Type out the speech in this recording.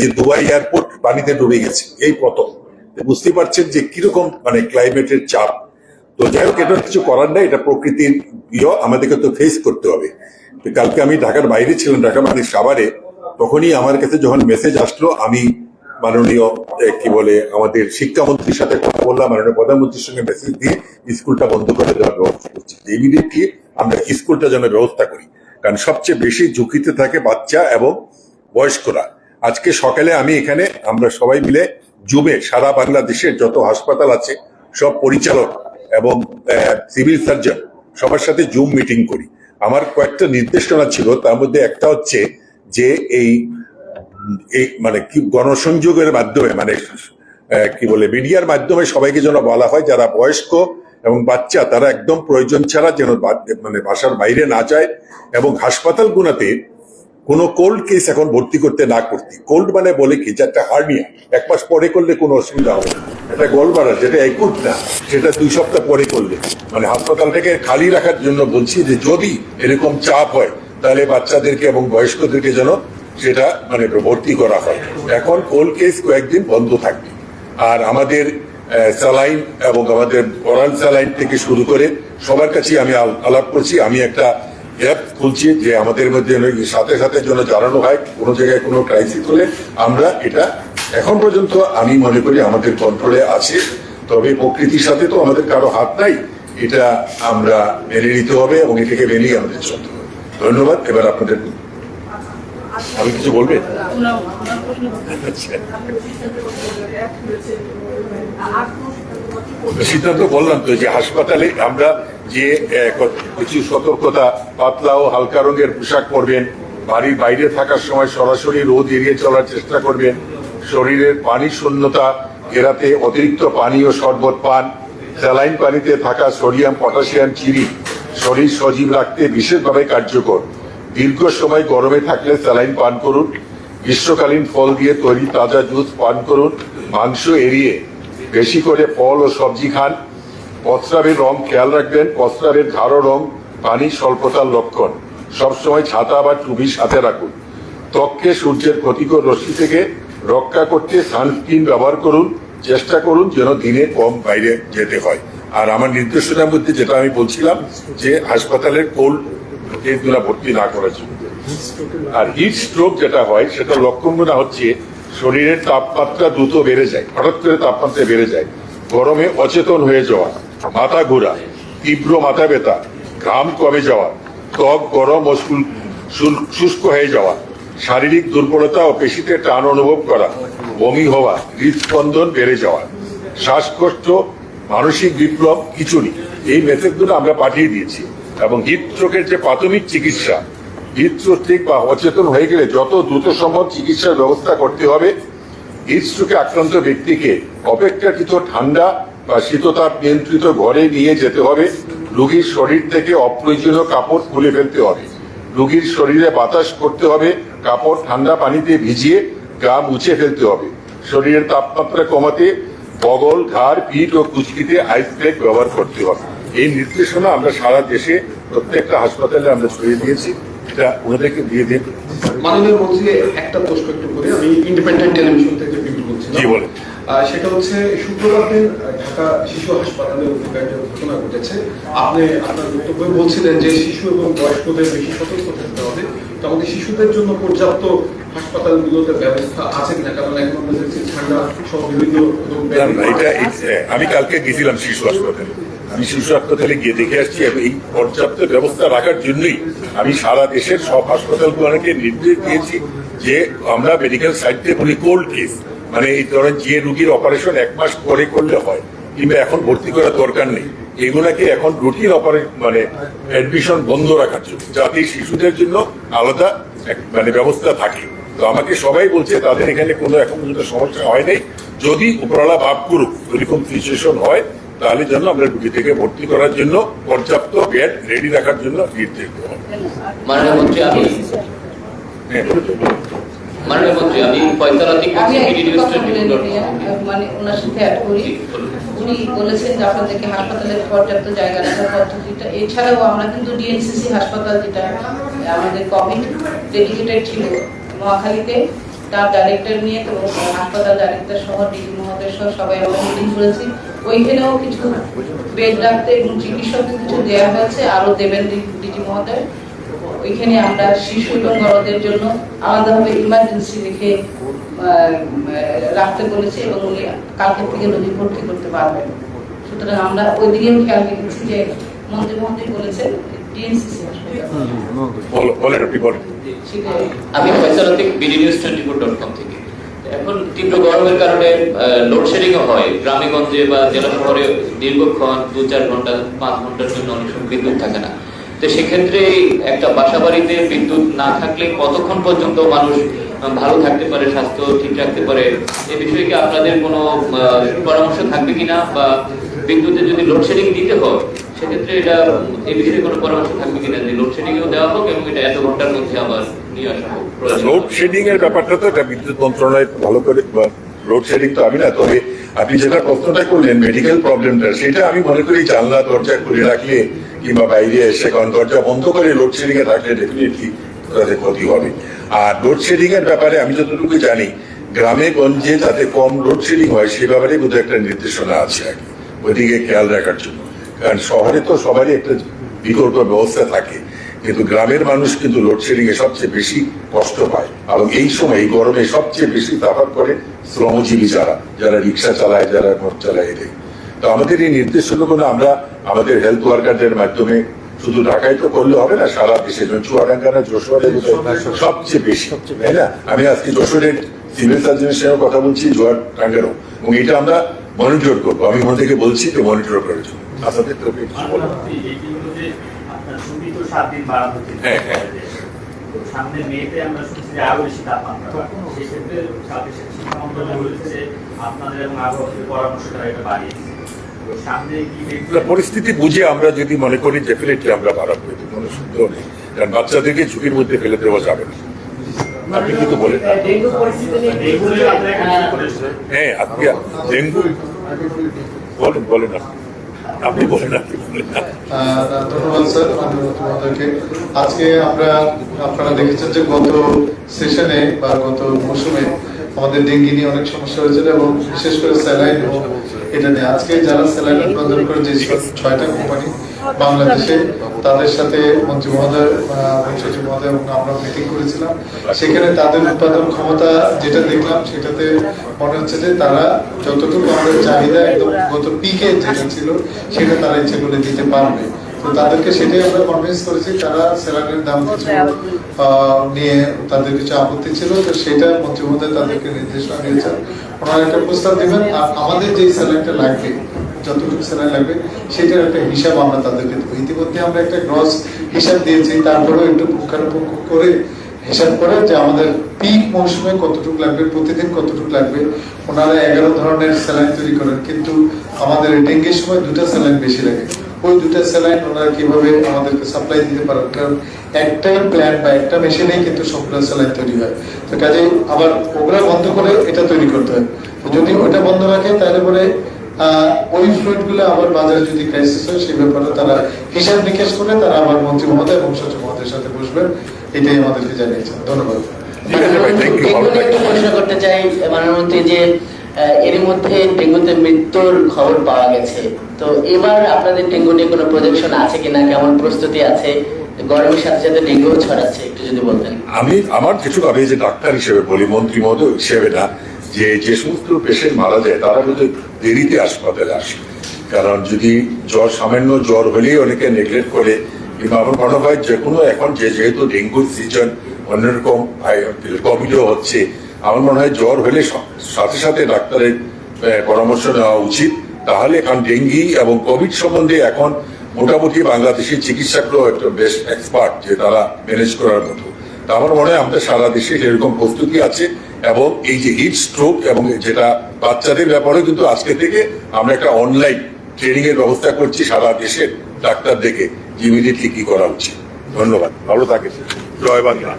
যে Dubai airport পানিতে ডুবে গেছে, এই প্রথম। বুঝতে পারছেন যে কীরকম মানে ক্লাইমেটের চাপ। তো যাই হোক এটা কিছু করার নাই, এটা প্রকৃতির ইয়ে আমাদেরকে তো ফেস করতে হবে। তো কালকে আমি ঢাকার বাইরে ছিলাম ঢাকা মানে সাভারে, তখনই আমার কাছে যখন মেসেজ আসলো, আমি মাননীয় কি বলে, আমাদের শিক্ষামন্ত্রীর সাথে কথা বললাম, মাননীয় প্রধানমন্ত্রীর সঙ্গে মেসেজ দিয়ে স্কুলটা বন্ধ করে দেওয়ার ব্যবস্থা করছি। ইমিডিয়েটলি আমরা স্কুলটা যেন ব্যবস্থা করি। কারণ সবচেয়ে বেশি ঝুঁকিতে থাকে বাচ্চা এবং বয়স্করা। আজকে সকালে আমি এখানে আমরা সবাই মিলে জুমে সারা বাংলাদেশের যত হাসপাতাল আছে, সব পরিচালক এবং সিভিল সার্জন সবার সাথে জুম মিটিং করি। আমার কয়েকটা নির্দেশনা ছিল, তার মধ্যে একটা হচ্ছে যে এই মানে কি গণসংযোগের মাধ্যমে মানে কি বলে, মিডিয়ার মাধ্যমে সবাইকে যেন বলা হয়, যারা বয়স্ক এবং বাচ্চা, তারা একদম প্রয়োজন ছাড়া যেন মানে বাসার বাইরে না যায় এবং হাসপাতালগুলোতে কোনো কোল্ড কেস এখন ভর্তি করতে না করতে। কোল্ড মানে বলে কি যে একটা হার্নিয়া এক মাস পরে করলে কোনো অসুবিধা হবে একটা গোলবাড়া যেটা একুট না, সেটা দুই সপ্তাহ পরে করলে। মানে হাসপাতালটাকে খালি রাখার জন্য বলছি যে যদি এরকম চাপ হয়, তাহলে বাচ্চাদেরকে এবং বয়স্কদেরকে যেন সেটা মানে ভর্তি করা হয়। এখন কোল্ড কেস কয়েকদিন বন্ধ থাকবে। আর আমাদের স্যালাইন এবং আমাদের ওরাল স্যালাইন থেকে শুরু করে সবার কাছে আমি আলাপ করছি। আমি একটা অ্যাপ খুলছি যে আমাদের মধ্যে সাথে সাথে যেন জানানো হয়, কোনো জায়গায় কোনো ক্রাইসিস হলে আমরা এটা এখন পর্যন্ত আমি মনে করি আমাদের কন্ট্রোলে আছে। তবে প্রকৃতির সাথে তো আমাদের কারও হাত নাই, এটা আমরা মেনে নিতে হবে এবং এটাকে মেনেই আমাদের চলতে হবে। ধন্যবাদ, এবার আপনাদের আমি কিছু বলবেন সিদ্ধান্ত বললাম তো যে হাসপাতালে আমরা যে কিছু সতর্কতা, পাতলা ও হালকা রঙের পোশাক পরবেন। বাড়ির বাইরে থাকার সময় সরাসরি রোদ এড়িয়ে চলার চেষ্টা করবেন। শরীরের পানি শূন্যতা এড়াতে অতিরিক্ত পানি ও শরবত পান। স্যালাইন পানিতে থাকা সোডিয়াম, পটাশিয়াম, চিনি শরীর সজীব রাখতে বিশেষভাবে কার্যকর। দীর্ঘ সময় গরমে থাকলে স্যালাইন পান করুন। গ্রীষ্মকালীন ফল দিয়ে তৈরি তাজা জুস পান করুন। মাংস এড়িয়ে বেশি করে ফল ও সবজি খান। প্রস্রাবের রং খেয়াল রাখবেন প্রস্রাবের গাঢ় রং, পানি স্বল্পতার লক্ষণ। সবসময় ছাতা বা টুপি সাথে রাখুন। ত্বককে সূর্যের ক্ষতিকর রশ্মি থেকে রক্ষা করতে সানস্ক্রিন ব্যবহার করুন। চেষ্টা করুন যেন দিনে কম বাইরে যেতে হয়। আর আমার নির্দেশনার মধ্যে যেটা আমি বলছিলাম, যে হাসপাতালের কোল্ড কেসগুলো ভর্তি না করার জন্য। আর হিট স্ট্রোক যেটা হয়, সেটা লক্ষণগুলো হচ্ছে শরীরের তাপমাত্রা দ্রুত বেড়ে যায়, হঠাৎ করে তাপমাত্রা বেড়ে যায়, গরমে অচেতন হয়ে যাওয়া। মাথা ঘোরা, তীব্র মাথা ব্যথা, ঘাম কমে যাওয়া, ত্বক গরম ও শুষ্ক হয়ে যাওয়া, শারীরিক দুর্বলতা ও পেশিতে টান অনুভব করা, বমি হওয়া, হৃদস্পন্দন বেড়ে যাওয়া, শ্বাসকষ্ট, মানসিক বিপ্লব খিচুড়ি এই মেসেজগুলো আমরা পাঠিয়ে দিয়েছি এবং হৃদস্ট্রোকের যে প্রাথমিক চিকিৎসা হৃদস্ট্রোক বা অচেতন হয়ে গেলে যত দ্রুত সম্ভব চিকিৎসার ব্যবস্থা করতে হবে। হৃদস্ট্রোকে আক্রান্ত ব্যক্তিকে অপেক্ষাকৃত ঠান্ডা বা শীততাপ নিয়ন্ত্রিত ঘরে নিয়ে যেতে হবে। রোগীর শরীর থেকে অপ্রয়োজনীয় কাপড় খুলে ফেলতে হবে। রোগীর শরীরে বাতাস করতে হবে কাপড় ঠান্ডা পানিতে ভিজিয়ে গা মুছে ফেলতে হবে। শরীরের তাপমাত্রা কমাতে বগল ঘাড় পিঠ ও কুচকিতে আইস প্যাক ব্যবহার করতে হবে। এই নির্দেশনা আমরা সারা দেশে প্রত্যেকটা হাসপাতালে আমরা ছড়িয়ে দিয়েছি। এটা ওনাদেরকে দিয়ে দিন। মাননীয় মন্ত্রী একটা প্রশ্ন একটু করে। আমি ইন্ডিপেন্ডেন্ট টেলিভিশন থেকে বলছি জি বলেন। সেটা হচ্ছে শুক্রবার দিন ঢাকা শিশু হাসপাতালে অগ্নিকাণ্ডের ঘটনা ঘটেছে। আপনি আপনার বক্তব্যে বলছিলেন যে শিশু এবং বয়স্কদের বেশি সতর্ক থাকতে হবে। তো আমাদের শিশুদের জন্য পর্যাপ্ত হাসপাতালগুলোতে ব্যবস্থা আছে কিনা? কারণ এখন দেখছি ঠান্ডা সহ বিভিন্ন রোগ না, ব্যাধি না, এটা এটা- আমি কালকে গেছিলাম শিশু হাসপাতালে। আমি শিশু হাসপাতালে গিয়ে দেখে আসছি এবং এই পর্যাপ্ত ব্যবস্থা রাখার জন্যই আমি সারা দেশের সব হাসপাতালগুলোকে নির্দেশ দিয়েছি যে আমরা মেডিকেল সাইড থেকে বলি কোল্ড কেস মানে এই ধরেন যে রুগীর অপারেশন এক মাস পরে করলে হয় কিংবা এখন ভর্তি করার দরকার নেই। এগুলাকে এখন রুটিন অপারেশন মানে অ্যাডমিশন বন্ধ রাখার জন্য যাতে শিশুদের জন্য আলাদা মানে ব্যবস্থা থাকে। তো আমাকে সবাই বলছে তাদের এখানে কোনো এখন পর্যন্ত সমস্যা হয় নাই। যদি উপরওয়ালা ভাব করুক এরকম সিচুয়েশন হয় তাহলে যেন আমরা রুগী থেকে ভর্তি করার জন্য পর্যাপ্ত বেড রেডি রাখার জন্য নির্দেশ হবে। মাননীয় মন্ত্রী আমি মানে ওনার সাথে অ্যাড করি। উনি বলেছেন যে আপনাদেরকে হাসপাতালের পর্যাপ্ত জায়গা রাখার পদ্ধতিটা এছাড়াও আমরা কিন্তু ডিএনসিসি হাসপাতাল যেটা আমাদের কোভিড ডেডিকেটেড ছিল মহাখালীতে তার ডাইরেক্টর নিয়ে তো হাসপাতাল ডাইরেক্টর সহ ডিজি মহোদয় সহ সবাই আমরা মিটিং করেছি। ওইখানেও কিছু বেড রাখতে এবং চিকিৎসককে কিছু দেওয়া হয়েছে আরও দেবেন ডিজি মহোদয়। ওইখানে আমরা শিশু এবং বড়দের জন্য আলাদাভাবে ইমার্জেন্সি রেখে রাখতে বলেছি এবং উনি কালকে থেকে রোগী ভর্তি করতে পারবেন। সুতরাং আমরা ওই দিকেও খেয়াল রেখেছি যে মন্ত্রী মন্ত্রী বলেছেন আমি Faisal BD news twenty four dot com থেকে। এখন তীব্র গরমের কারণে লোডশেডিং হয়। গ্রামে গঞ্জে বা জেলা শহরে দীর্ঘক্ষণ দু চার ঘণ্টা পাঁচ ঘণ্টার জন্য অনেক সময় বিদ্যুৎ থাকে না। তো সেক্ষেত্রে একটা বাসা বাড়িতে বিদ্যুৎ না থাকলে কতক্ষণ পর্যন্ত মানুষ ভালো থাকতে পারে, স্বাস্থ্য ঠিক রাখতে পারে? এ বিষয়ে কি আপনাদের কোনো পরামর্শ থাকবে কিনা? বা বিদ্যুতে যদি লোডশেডিং দিতে হয়, সেক্ষেত্রে এটা এই বিষয়ে কোনো পরামর্শ থাকবে কিনা? যে লোডশেডিংও দেওয়া হোক এবং এটা এত ঘণ্টার মধ্যে আবার নিয়ে আসা হোক লোডশেডিং এর ব্যাপারটা তো এটা বিদ্যুৎ মন্ত্রণালয় ভালো করে লোডশেডিং তো আমি না, তবে আপনি যেটা প্রশ্নটা করলেন মেডিকেল প্রবলেমটা সেটা আমি মনে করি জানলা, দরজা খুলে রাখলে কিংবা বাইরে এসে কারণ দরজা বন্ধ করে লোডশেডিং এ রাখলে ডেফিনেটলি তাদের ক্ষতি হবে। আর লোডশেডিং এর ব্যাপারে আমি যতটুকু জানি, গ্রামে গঞ্জে যাতে কম লোডশেডিং হয় সে ব্যাপারে বোধহয় একটা নির্দেশনা আছে আর কি ওইদিকে খেয়াল রাখার জন্য। কারণ শহরে তো সবারই একটা বিকল্প ব্যবস্থা থাকে। কিন্তু গ্রামের মানুষ কিন্তু লোডশেডিং এ সবচেয়ে বেশি কষ্ট পায়। এবং এই সময়, এই গরমে সবচেয়ে বেশি তাফাত করে শ্রমজীবী যারা যারা রিক্সা চালায়, যারা মোট চালায় এদের। তো আমাদের এই নির্দেশগুলো আমরা আমাদের হেলথ ওয়ার্কারদের মাধ্যমে শুধু ঢাকায় তো করলে হবে না সারা দেশে চুয়াডাঙ্গা না যশোরে সবচেয়ে বেশি তাই না? আমি আজকে যশোরের সিভিল সার্জনের সঙ্গে কথা বলছি চুয়াডাঙ্গারও এবং এটা আমরা মনিটর করব। আমি মনে থেকে বলছি যে মনিটর করার জন্য। আপনাদের তো সাত দিন বাড়ানো হচ্ছে। হ্যাঁ, হ্যাঁ। সামনে মেয়েতে আমরা শুনছি যে আরও বেশি তাপমাত্রা। বাড়বে। সেই ক্ষেত্রে সাথে শিক্ষা মন্ত্রণালয় বলেছে আপনাদের এবং আবহাওয়া পরামর্শ তারা এটা বাড়িয়েছে পরিস্থিতি বুঝে আমরা যদি মনে করি ডেফিনেটলি আমরা বাড়াবো এতে কোনো সন্দেহ নেই। কারণ বাচ্চাদেরকে ঝুঁকির মধ্যে ফেলে দেওয়া যাবে না। আপনি কিন্তু বলেন? হ্যাঁ আজকে ডেঙ্গু বলেন বলেন আপনি। আপনি বলেন, আপনি ধন্যবাদ, স্যার। আজকে আমরা আপনারা দেখেছেন যে গত সেশনে বা গত মৌসুমে আমাদের ডেঙ্গি নিয়ে অনেক সমস্যা হয়েছিল এবং বিশেষ করে স্যালাইন আজকে যারা স্যালাইন উৎপাদন করে যে ছয়টা কোম্পানি বাংলাদেশে, তাদের সাথে মন্ত্রী মহোদয় সচিব মহোদয় এবং আমরা মিটিং করেছিলাম। সেখানে তাদের উৎপাদন ক্ষমতা যেটা দেখলাম, সেটাতে মনে হচ্ছে যে তারা যতটুকু আমাদের চাহিদা একদম গত পিকে যেটা ছিল, সেটা তারা ইচ্ছে করে দিতে পারবে। তো তাদেরকে সেটাই আমরা কনভিন্স করেছি, তারা স্যালারির দাম কিছু নিয়ে তাদের কিছু আপত্তি ছিল। তো সেটা মন্ত্রী মহোদয় তাদেরকে নির্দেশনা দিয়েছেন ওনারা একটা প্রস্তাব দিবেন, আর আমাদের স্যালারিটা লাগবে, যতটুকু স্যালারি লাগবে, সেটার একটা হিসাব আমরা তাদেরকে দেবো। ইতিমধ্যে আমরা একটা গ্রস হিসাব দিয়েছি, তারপরেও একটু করে হিসাব করে যে আমাদের পিক মৌসুমে কতটুকু লাগবে, প্রতিদিন কতটুকু লাগবে, ওনারা এগারো ধরনের স্যালাইন তৈরি করেন, কিন্তু আমাদের ডেঙ্গির সময় দুটো স্যালাইন বেশি লাগে। ওই দুটো স্যালাইন ওনারা কীভাবে আমাদেরকে সাপ্লাই দিতে পারেন কারণ একটাই প্ল্যান বা একটা মেশিনেই কিন্তু সবগুলো স্যালাইন তৈরি হয়। তো কাজে আবার ওগুলা বন্ধ করে এটা তৈরি করতে হয়। যদি ওটা বন্ধ রাখে তাহলে পরে ওই ফ্লুইডগুলো আবার বাজারে যদি ক্রাইসিস হয় সেই ব্যাপারে তারা হিসাব নিকেশ করে তারা আবার মন্ত্রী মহোদয় এবং সচিব মহোদয়ের সাথে বসবেন। এটাই আমাদেরকে জানিয়েছেন। ধন্যবাদ। একটু প্রশ্ন করতে চাই মাননীয় যে এর মধ্যে ডেঙ্গুতে মৃত্যুর খবর পাওয়া গেছে। তো এবার আপনাদের ডেঙ্গু নিয়ে কোনো প্রজেকশন আছে কিনা, কেমন প্রস্তুতি আছে, গরমের সাথে সাথে ডেঙ্গু ছড়াচ্ছে, একটু যদি বলতেন। আমি, আমার কিছু, আমি যে ডাক্তার হিসেবে বলি, মন্ত্রী হিসেবে না, যে যে সমস্ত পেশেন্ট মারা যায়, তারা কিন্তু দেরিতে হাসপাতালে আসে। কারণ যদি জ্বর, সামান্য জ্বর হলেই অনেকে নেগলেক্ট করে, কিংবা আমার মনে হয় যে কোনো এখন যে যেহেতু ডেঙ্গুর সিজন অন্যরকম কোভিডও হচ্ছে আমার মনে হয় জ্বর হলে সাথে সাথে ডাক্তারের পরামর্শ নেওয়া উচিত। তাহলে কারণ ডেঙ্গি এবং কোভিড সম্বন্ধে এখন মোটামুটি বাংলাদেশের চিকিৎসকরাও একটা বেশ এক্সপার্ট যে তারা ম্যানেজ করার মতো। তা আমার মনে হয় আমাদের সারা দেশে সেরকম প্রস্তুতি আছে এবং এই যে হিট স্ট্রোক এবং যেটা বাচ্চাদের ব্যাপারে কিন্তু আজকে থেকে আমরা একটা অনলাইন ট্রেনিং এর ব্যবস্থা করছি সারা দেশের ডাক্তার দেখে ইমিডিয়েটলি কি করা উচিত। ধন্যবাদ। ভালো থাকে জয় বাংলা।